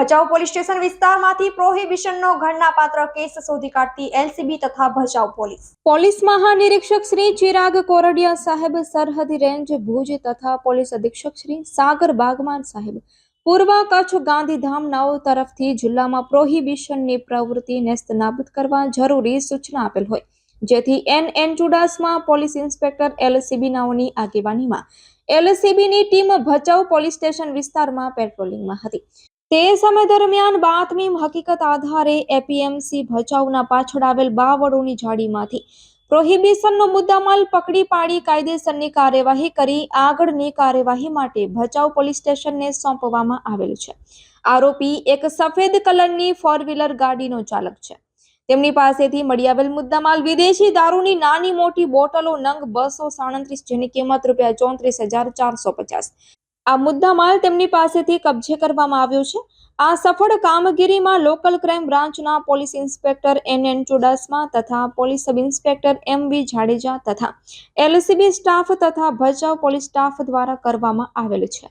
Bhachau police station વિસ્તારમાંથી પ્રોહિબિશનનો ઘટનાપાત્ર case શોધી કાઢતી એલસીબી તથા ભચાઉ પોલીસ. પોલીસ મહાનિરીક્ષક શ્રી ચિરાગ કોરડિયા સાહેબ, સરહદી રેન્જ ભુજ તથા પોલીસ અધિક્ષક શ્રી સાગર બાગમાન સાહેબ, પૂર્વ કચ્છ ગાંધીધામ નવ તરફથી જિલ્લામાં પ્રોહિબિશનની પ્રવૃત્તિ નેસ્તનાબૂદ કરવા જરૂરી સૂચના આપેલ હોય. જેથી N N Chudasama police inspector LCB નાઓની આગેવાનીમાં. એલસીબીની ટીમ ભચાઉ પોલીસ સ્ટેશન વિસ્તારમાં પેટ્રોલિંગમાં હતી. તે સમય દરમિયાન બાતમી હકીકત આધારે એપીએમસી ભચાઉના પાછળ આવેલ બાવળોની જાડીમાંથી પ્રોહિબિશનનો મુદ્દામાલ પકડી પાડી કાયદેસરની કાર્યવાહી કરી આગળની કાર્યવાહી માટે ભચાઉ પોલીસ સ્ટેશનને સોંપવામાં આવેલ છે. આરોપી એક સફેદ કલરની ફોર વ્હીલર ગાડીનો ચાલક છે. તેમની પાસેથી મળી આવેલ મુદ્દામાલ વિદેશી દારૂની નાની મોટી બોટલો નંગ બસો સાડત્રીસ જેની કિંમત રૂપિયા ચોત્રીસ હજાર ચારસો પચાસ આ મુદ્દામાલ તેમની પાસેથી કબજે કરવામાં આવ્યો છે. આ સફળ કામગીરીમાં લોકલ ક્રાઇમ બ્રાન્ચના police inspector N N Chudasama તથા police sub inspector M B Jadeja તથા એલસીબી સ્ટાફ તથા ભચાઉ પોલીસ સ્ટાફ દ્વારા કરવામાં આવેલ છે.